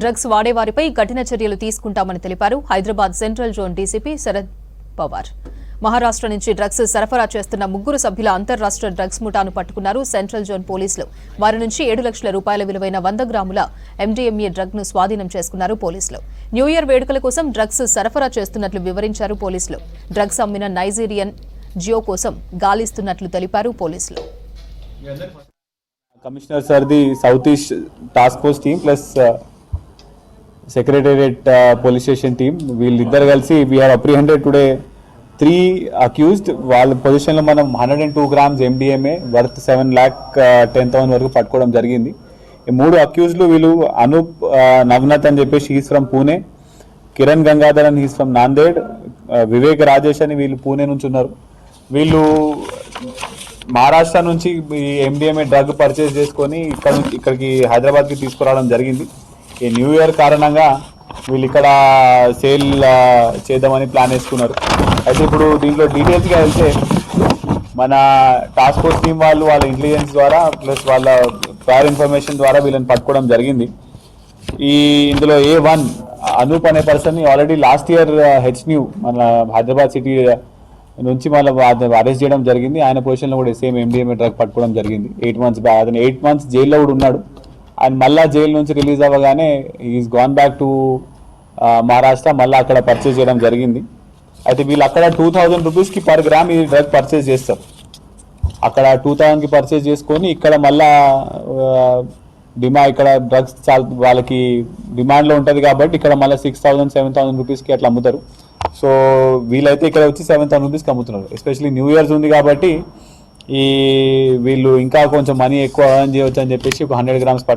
Drugs వాడేవారిపై కఠిన చర్యలు తీసుకుంటామని తెలిపారు. Hyderabad central zone DCP Sharad Pawar. Maharashtra నుంచి డ్రగ్స్ సరఫరా చేస్తున్న ముగ్గురు సభ్యుల అంతర్రాష్ట్ర డ్రగ్స్ ముఠాను పట్టుకున్నారు సెంట్రల్ జోన్ పోలీసులు. వారి నుంచి ఏడు లక్షల రూపాయల విలువైన వంద గ్రాముల ఎండీఎంఏ డ్రగ్ను స్వాధీనం చేసుకున్నారు పోలీసులు. న్యూ ఇయర్ వేడుకల కోసం డ్రగ్స్ సరఫరా చేస్తున్నట్లు వివరించారు పోలీసులు. డ్రగ్స్ అమ్మిన నైజీరియన్ జియో కోసం గాలిస్తున్నట్లు తెలిపారు పోలీసులు. Commissioner sir the south east task force team plus secretariat police station team వీళ్ళిద్దరు కలిసి we're apprehended today three accused వాళ్ళ పొజిషన్లో మనం hundred and two grams MDMA worth seven lakh ten thousand వరకు పట్టుకోవడం జరిగింది. ఈ మూడు అక్యూజ్లు వీళ్ళు అనూప్ నవనత్ అని చెప్పేసి హీస్ ఫ్రమ్ పూణే కిరణ్ గంగాధర్ అని హీస్ ఫ్రమ్ నాందేడ్ వివేక్ రాజేష్ అని వీళ్ళు పూణే నుంచి ఉన్నారు. వీళ్ళు మహారాష్ట్ర నుంచి ఈ ఎండిఎంఏ డ్రగ్ పర్చేస్ చేసుకొని ఇక్కడ ఇక్కడికి హైదరాబాద్కి తీసుకురావడం జరిగింది. ఈ న్యూ ఇయర్ కారణంగా వీళ్ళు ఇక్కడ సేల్ చేద్దామని ప్లాన్ వేసుకున్నారు. అయితే ఇప్పుడు దీంట్లో డీటెయిల్స్గా వెళ్తే మన టాస్క్ ఫోర్స్ టీం వాళ్ళు వాళ్ళ ఇంటెలిజెన్స్ ద్వారా ప్లస్ వాళ్ళ ప్రయర్ ఇన్ఫర్మేషన్ ద్వారా వీళ్ళని పట్టుకోవడం జరిగింది. ఈ ఇందులో ఏ వన్ అనూప్ అనే person already last year H new మన హైదరాబాద్ సిటీ నుంచి మళ్ళీ అరెస్ట్ చేయడం జరిగింది. ఆయన పొజిషన్లో కూడా సేమ్ ఎండిఎంఏ డ్రగ్ పట్టుకోవడం జరిగింది. ఎయిట్ మంత్స్ బ్యాక్ అతను ఎయిట్ మంత్స్ జైల్లో కూడా ఉన్నాడు. ఆయన మళ్ళా జైలు నుంచి రిలీజ్ అవ్వగానే is gone back to Maharashtra మళ్ళీ అక్కడ పర్చేజ్ చేయడం జరిగింది. అయితే వీళ్ళు అక్కడ టూ థౌజండ్ రూపీస్కి పర్ గ్రామ్ ఈ డ్రగ్ పర్చేజ్ చేస్తారు. అక్కడ టూ థౌజండ్కి పర్చేస్ చేసుకొని ఇక్కడ మళ్ళా డిమా ఇక్కడ డ్రగ్స్ చాలా వాళ్ళకి డిమాండ్లో ఉంటుంది కాబట్టి ఇక్కడ మళ్ళీ సిక్స్ థౌసండ్ సెవెన్ థౌసండ్ రూపీస్కి అట్లా అమ్ముతారు. సో వీళ్ళైతే ఇక్కడ వచ్చి సెవెన్ థౌసండ్ రూపీస్కి అమ్ముతున్నారు. ఎస్పెషలీ న్యూ ఇయర్స్ ఉంది కాబట్టి ఈ వీళ్ళు ఇంకా కొంచెం మనీ ఎక్కువ ఎర్న్ చేయవచ్చు అని చెప్పేసి ఒక హండ్రెడ్ గ్రామ్స్